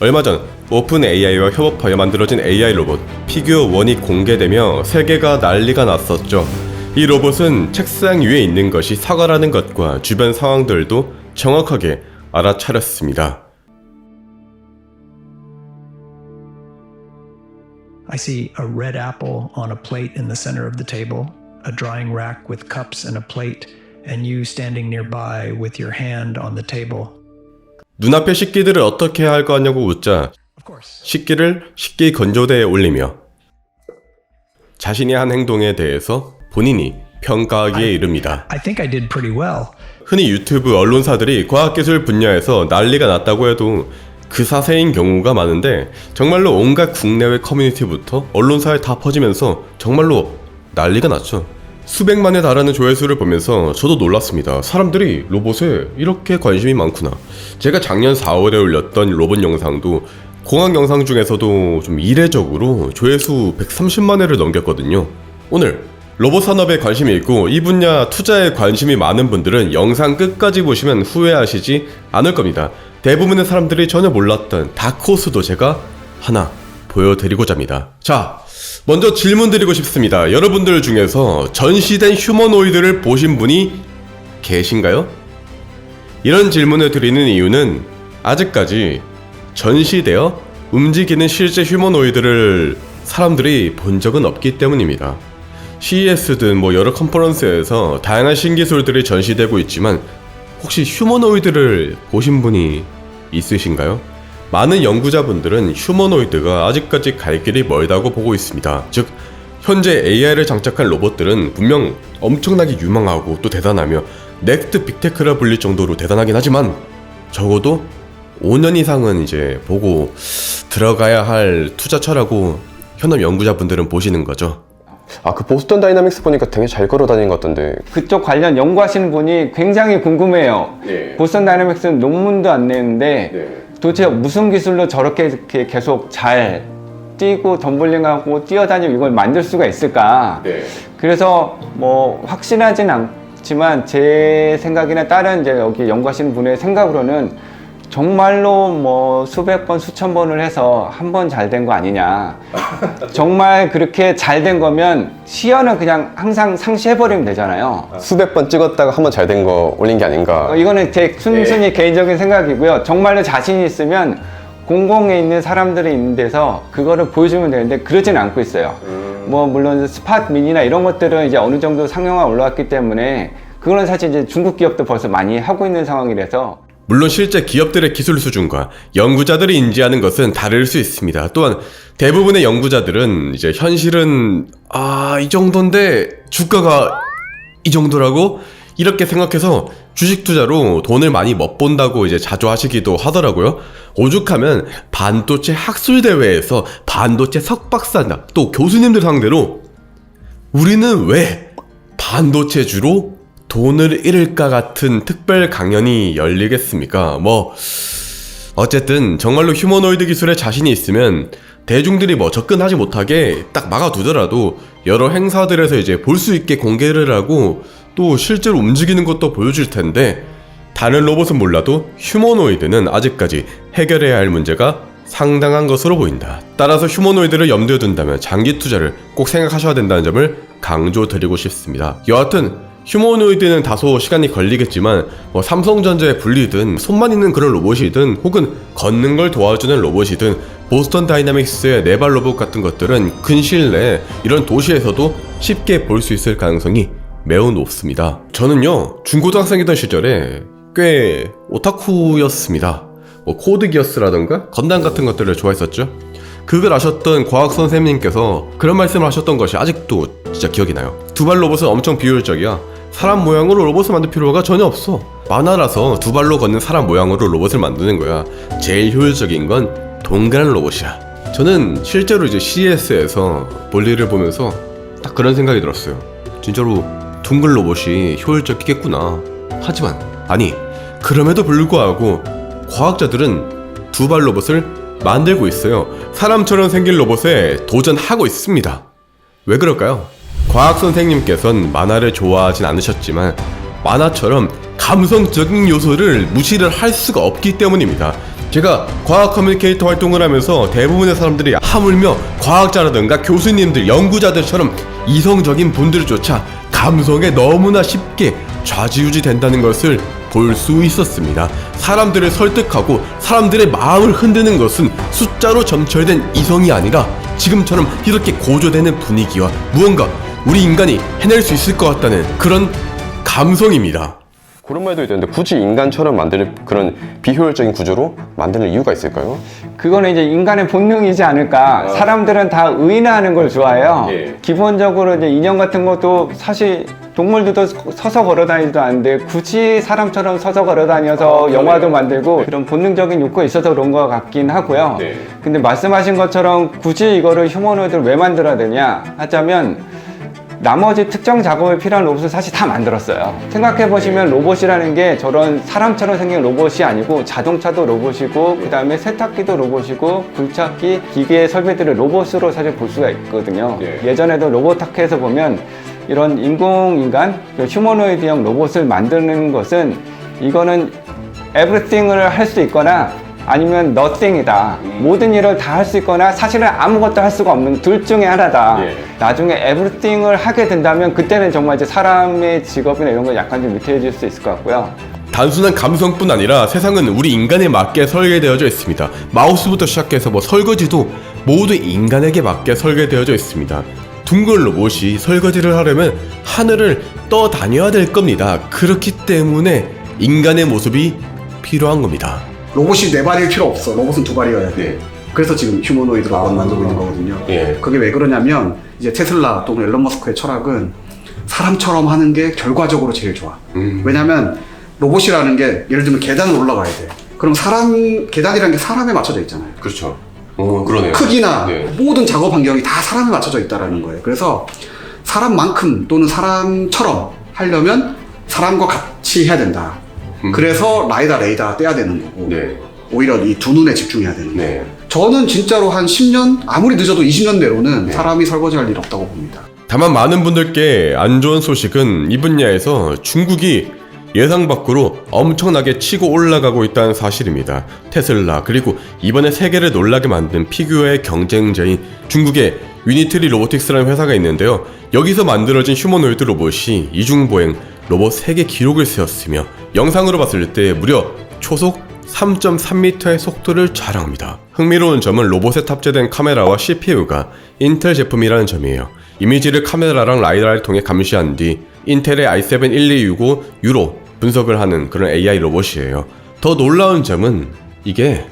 얼마 전 오픈 AI와 협업하여 만들어진 AI 로봇 피규어 1이 공개되며 세계가 난리가 났었죠. 이 로봇은 책상 위에 있는 것이 사과라는 것과 주변 상황들도 정확하게 알아차렸습니다. I see a red apple on a plate in the center of the table, a drying rack with cups and a plate, and you standing nearby with your hand on the table. 눈앞의 식기들을 어떻게 할거 아냐고 묻자 Of course. 식기를 식기 건조대에 올리며 자신의 한 행동에 대해서 본인이 평가하기에 이릅니다. I think I did pretty well. 흔히 유튜브 언론사들이 과학기술 분야에서 난리가 났다고 해도 그 사세인 경우가 많은데 정말로 온갖 국내외 커뮤니티부터 언론사에 다 퍼지면서 정말로 난리가 났죠. 수백만에 달하는 조회수를 보면서 저도 놀랐습니다. 사람들이 로봇에 이렇게 관심이 많구나. 제가 작년 4월에 올렸던 로봇 영상도 공항 영상 중에서도 좀 이례적으로 조회수 130만 회를 넘겼거든요. 오늘 로봇 산업에 관심이 있고 이 분야 투자에 관심이 많은 분들은 영상 끝까지 보시면 후회하시지 않을 겁니다. 대부분의 사람들이 전혀 몰랐던 다크호스도 제가 하나 보여드리고자 합니다. 자, 먼저 질문 드리고 싶습니다. 여러분들 중에서 전시된 휴머노이드를 보신 분이 계신가요? 이런 질문을 드리는 이유는 아직까지 전시되어 움직이는 실제 휴머노이드를 사람들이 본 적은 없기 때문입니다. CES든 뭐 여러 컨퍼런스에서 다양한 신기술들이 전시되고 있지만 혹시 휴머노이드를 보신 분이 있으신가요? 많은 연구자분들은 휴머노이드가 아직까지 갈 길이 멀다고 보고 있습니다. 즉, 현재 AI를 장착한 로봇들은 분명 엄청나게 유망하고 또 대단하며 넥스트 빅테크라 불릴 정도로 대단하긴 하지만 적어도 5년 이상은 이제 보고 들어가야 할 투자처라고 현업 연구자분들은 보시는 거죠. 아, 그 보스턴 다이나믹스 보니까 되게 잘 걸어 다니는 것 같던데. 그쪽 관련 연구하시는 분이 굉장히 궁금해요. 네. 보스턴 다이내믹스는 논문도 안 내는데 도대체 무슨 기술로 저렇게 이렇게 계속 잘 뛰고 덤블링하고 뛰어다니고 이걸 만들 수가 있을까? 네. 그래서 뭐 확신하진 않지만 제 생각이나 다른 이제 여기 연구하시는 분의 생각으로는 정말로 뭐 수백 번 수천 번을 해서 한 번 잘 된 거 아니냐. 정말 그렇게 잘 된 거면 시연은 그냥 항상 상시해 버리면 되잖아요. 수백 번 찍었다가 한 번 잘 된 거 올린 게 아닌가. 어, 이거는 제 순순히 개인적인 생각이고요. 정말로 자신이 있으면 공공에 있는 사람들이 있는 데서 그거를 보여주면 되는데 그러진 않고 있어요. 뭐 물론 스팟 미니나 이런 것들은 이제 어느 정도 상용화 올라왔기 때문에 그거는 사실 이제 중국 기업도 벌써 많이 하고 있는 상황이라서 물론 실제 기업들의 기술 수준과 연구자들이 인지하는 것은 다를 수 있습니다. 또한 대부분의 연구자들은 이제 현실은 아, 이 정도인데 주가가 이 정도라고 이렇게 생각해서 주식 투자로 돈을 많이 못 본다고 이제 자주 하시기도 하더라고요. 오죽하면 반도체 학술 대회에서 반도체 석박사나 또 교수님들 상대로 우리는 왜 반도체 주로 돈을 잃을까 같은 특별 강연이 열리겠습니까? 뭐 어쨌든 정말로 휴머노이드 기술에 자신이 있으면 대중들이 뭐 접근하지 못하게 딱 막아두더라도 여러 행사들에서 이제 볼 수 있게 공개를 하고 또 실제로 움직이는 것도 보여줄 텐데 다른 로봇은 몰라도 휴머노이드는 아직까지 해결해야 할 문제가 상당한 것으로 보인다. 따라서 휴머노이드를 염두에 둔다면 장기 투자를 꼭 생각하셔야 된다는 점을 강조드리고 싶습니다. 여하튼 휴머노이드는 다소 시간이 걸리겠지만 뭐 삼성전자의 분리든 손만 있는 그런 로봇이든 혹은 걷는 걸 도와주는 로봇이든 보스턴 다이나믹스의 네발 로봇 같은 것들은 근시일 내에 이런 도시에서도 쉽게 볼 수 있을 가능성이 매우 높습니다. 저는요 중고등학생이던 시절에 꽤 오타쿠였습니다. 뭐 코드 기어스라던가 건담 같은 것들을 좋아했었죠. 그걸 아셨던 과학 선생님께서 그런 말씀을 하셨던 것이 아직도 진짜 기억이 나요. 두발 로봇은 엄청 비효율적이야. 사람 모양으로 로봇을 만들 필요가 전혀 없어. 만화라서 두 발로 걷는 사람 모양으로 로봇을 만드는 거야. 제일 효율적인 건 동그란 로봇이야. 저는 실제로 이제 CES에서 볼일을 보면서 딱 그런 생각이 들었어요. 진짜로 둥글 로봇이 효율적이겠구나. 하지만 아니 그럼에도 불구하고 과학자들은 두 발 로봇을 만들고 있어요. 사람처럼 생긴 로봇에 도전하고 있습니다. 왜 그럴까요? 과학 선생님께서는 만화를 좋아하진 않으셨지만 만화처럼 감성적인 요소를 무시를 할 수가 없기 때문입니다. 제가 과학 커뮤니케이터 활동을 하면서 대부분의 사람들이 하물며 과학자라든가 교수님들, 연구자들처럼 이성적인 분들조차 감성에 너무나 쉽게 좌지우지 된다는 것을 볼 수 있었습니다. 사람들을 설득하고 사람들의 마음을 흔드는 것은 숫자로 점철된 이성이 아니라 지금처럼 이렇게 고조되는 분위기와 무언가 우리 인간이 해낼 수 있을 것 같다는 그런 감성입니다. 그런 말도 있던데 굳이 인간처럼 만들 그런 비효율적인 구조로 만드는 이유가 있을까요? 그거는 이제 인간의 본능이지 않을까. 사람들은 다 의인화하는 걸 좋아해요. 예. 기본적으로 이제 인형 같은 것도 사실 동물들도 서서 걸어 다니지도 않는데 굳이 사람처럼 서서 걸어 다녀서 영화도 만들고 그런 본능적인 욕구가 있어서 그런 것 같긴 하고요. 네. 근데 말씀하신 것처럼 굳이 이거를 휴머노이드를 왜 만들어야 되냐 하자면 나머지 특정 작업에 필요한 로봇을 사실 다 만들었어요. 생각해 보시면 로봇이라는 게 저런 사람처럼 생긴 로봇이 아니고 자동차도 로봇이고 그 다음에 세탁기도 로봇이고 굴착기 기계 설비들을 로봇으로 사실 볼 수가 있거든요. 예. 예전에도 로봇타크에서 보면 이런 인공인간 그 휴머노이드형 로봇을 만드는 것은 이거는 everything을 할 수 있거나 아니면 nothing이다. 모든 일을 다 할 수 있거나 사실은 아무것도 할 수가 없는 둘 중에 하나다. 예. 나중에 everything을 하게 된다면 그때는 정말 이제 사람의 직업이나 이런 거 약간 좀 위태해질 수 있을 것 같고요. 단순한 감성뿐 아니라 세상은 우리 인간에 맞게 설계되어져 있습니다. 마우스부터 시작해서 뭐 설거지도 모두 인간에게 맞게 설계되어져 있습니다. 둥근 로봇이 설거지를 하려면 하늘을 떠 다녀야 될 겁니다. 그렇기 때문에 인간의 모습이 필요한 겁니다. 로봇이 네 발일 필요 없어. 로봇은 두 발이어야 돼. 네. 그래서 지금 휴머노이드 로봇 만들고 있는 거거든요. 예. 그게 왜 그러냐면 이제 테슬라 또는 앨런 머스크의 철학은 사람처럼 하는 게 결과적으로 제일 좋아. 음. 왜냐면 로봇이라는 게 예를 들면 계단을 올라가야 돼. 그럼 사람 계단이라는 게 사람에 맞춰져 있잖아요. 그렇죠. 어, 그러네요. 크기나 네. 모든 작업 환경이 다 사람에 맞춰져 있다라는 거예요. 그래서 사람만큼 또는 사람처럼 하려면 사람과 같이 해야 된다. 음. 그래서 라이다 레이다 떼야 되는 거고 네. 오히려 이 두 눈에 집중해야 되는 거예요. 네. 저는 진짜로 한 10년 아무리 늦어도 20년 내로는 네. 사람이 설거지할 일 없다고 봅니다. 다만 많은 분들께 안 좋은 소식은 이 분야에서 중국이 예상 밖으로 엄청나게 치고 올라가고 있다는 사실입니다. 테슬라 그리고 이번에 세계를 놀라게 만든 피규어의 경쟁자인 중국의 유니트리 로보틱스라는 회사가 있는데요. 여기서 만들어진 휴머노이드 로봇이 이중보행 로봇 세계 기록을 세웠으며 영상으로 봤을 때 무려 초속 3.3m의 속도를 자랑합니다. 흥미로운 점은 로봇에 탑재된 카메라와 CPU가 인텔 제품이라는 점이에요. 이미지를 카메라랑 라이다를 통해 감시한 뒤 인텔의 i7 1265 유로 분석을 하는 그런 AI 로봇이에요. 더 놀라운 점은 이게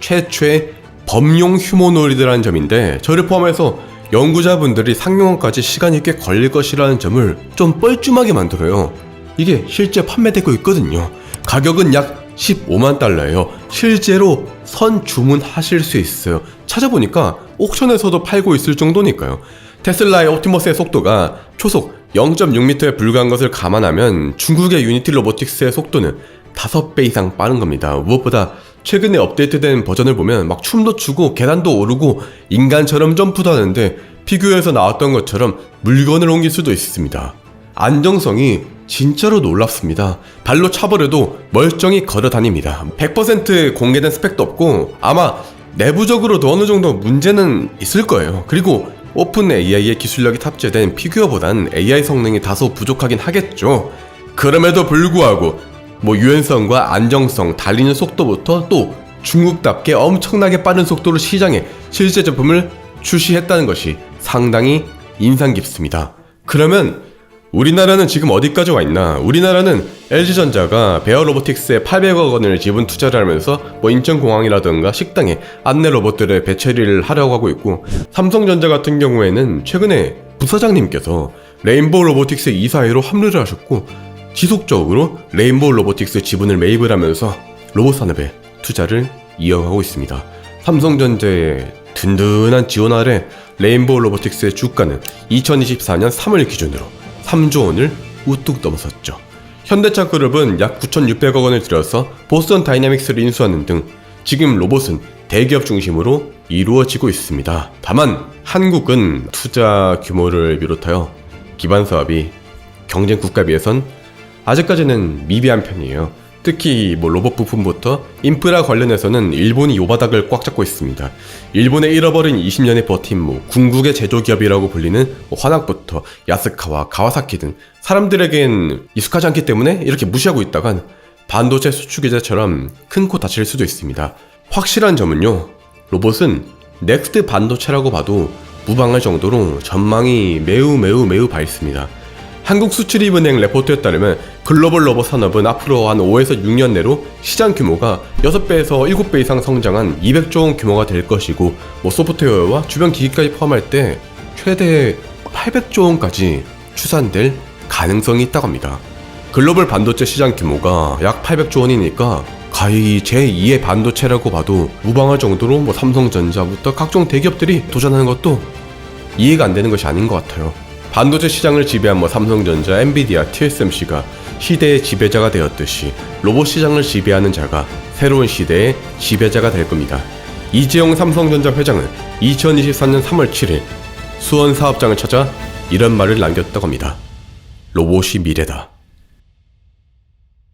최초의 범용 휴머노이드라는 점인데 저를 포함해서 연구자분들이 상용화까지 시간이 꽤 걸릴 것이라는 점을 좀 뻘쭘하게 만들어요. 이게 실제 판매되고 있거든요. 가격은 약 15만 달러예요. 실제로 선 주문하실 수 있어요. 찾아보니까 옥션에서도 팔고 있을 정도니까요. 테슬라의 옵티머스의 속도가 초속 0.6m에 불과한 것을 감안하면 중국의 유니티 로보틱스의 속도는 5배 이상 빠른 겁니다. 무엇보다 최근에 업데이트된 버전을 보면 막 춤도 추고 계단도 오르고 인간처럼 점프도 하는데 피규어에서 나왔던 것처럼 물건을 옮길 수도 있습니다. 안정성이 진짜로 놀랍습니다. 발로 차버려도 멀쩡히 걸어 다닙니다. 100% 공개된 스펙도 없고 아마 내부적으로도 어느 정도 문제는 있을 거예요. 그리고 오픈 AI의 기술력이 탑재된 피규어보단 AI 성능이 다소 부족하긴 하겠죠. 그럼에도 불구하고 뭐 유연성과 안정성, 달리는 속도부터 또 중국답게 엄청나게 빠른 속도로 시장에 실제 제품을 출시했다는 것이 상당히 인상 깊습니다. 그러면 우리나라는 지금 어디까지 와 있나? 우리나라는 LG전자가 베어 로보틱스에 800억 원을 지분 투자를 하면서 뭐 인천공항이라든가 식당에 안내 로봇들의 배처리를 하려고 하고 있고 삼성전자 같은 경우에는 최근에 부사장님께서 레인보우 로보틱스 이사회로 합류를 하셨고 지속적으로 레인보우 로보틱스 지분을 매입을 하면서 로봇 산업에 투자를 이어가고 있습니다. 삼성전자의 든든한 지원 아래 레인보우 로보틱스의 주가는 2024년 3월 기준으로 3조 원을 우뚝 넘어섰죠. 현대차 그룹은 약 9,600억 원을 들여서 보스턴 다이나믹스를 인수하는 등 지금 로봇은 대기업 중심으로 이루어지고 있습니다. 다만 한국은 투자 규모를 비롯하여 기반 사업이 경쟁 국가에 비해선 아직까지는 미비한 편이에요. 특히 뭐 로봇 부품부터 인프라 관련해서는 일본이 요바닥을 꽉 잡고 있습니다. 일본의 잃어버린 20년의 버팀목, 궁극의 제조기업이라고 불리는 뭐 화낙부터 야스카와 가와사키 등 사람들에겐 익숙하지 않기 때문에 이렇게 무시하고 있다간 반도체 수출 규제처럼 큰 코 다칠 수도 있습니다. 확실한 점은요, 로봇은 넥스트 반도체라고 봐도 무방할 정도로 전망이 매우 매우 매우 밝습니다. 한국수출입은행 레포트에 따르면 글로벌 로봇 산업은 앞으로 한 5에서 6년 내로 시장 규모가 6배에서 7배 이상 성장한 200조 원 규모가 될 것이고 뭐 소프트웨어와 주변 기기까지 포함할 때 최대 800조 원까지 추산될 가능성이 있다고 합니다. 글로벌 반도체 시장 규모가 약 800조 원이니까 가히 제2의 반도체라고 봐도 무방할 정도로 뭐 삼성전자부터 각종 대기업들이 도전하는 것도 이해가 안 되는 것이 아닌 것 같아요. 반도체 시장을 지배한 뭐 삼성전자, 엔비디아, TSMC가 시대의 지배자가 되었듯이 로봇 시장을 지배하는 자가 새로운 시대의 지배자가 될 겁니다. 이재용 삼성전자 회장은 2024년 3월 7일 수원 사업장을 찾아 이런 말을 남겼다고 합니다. 로봇이 미래다.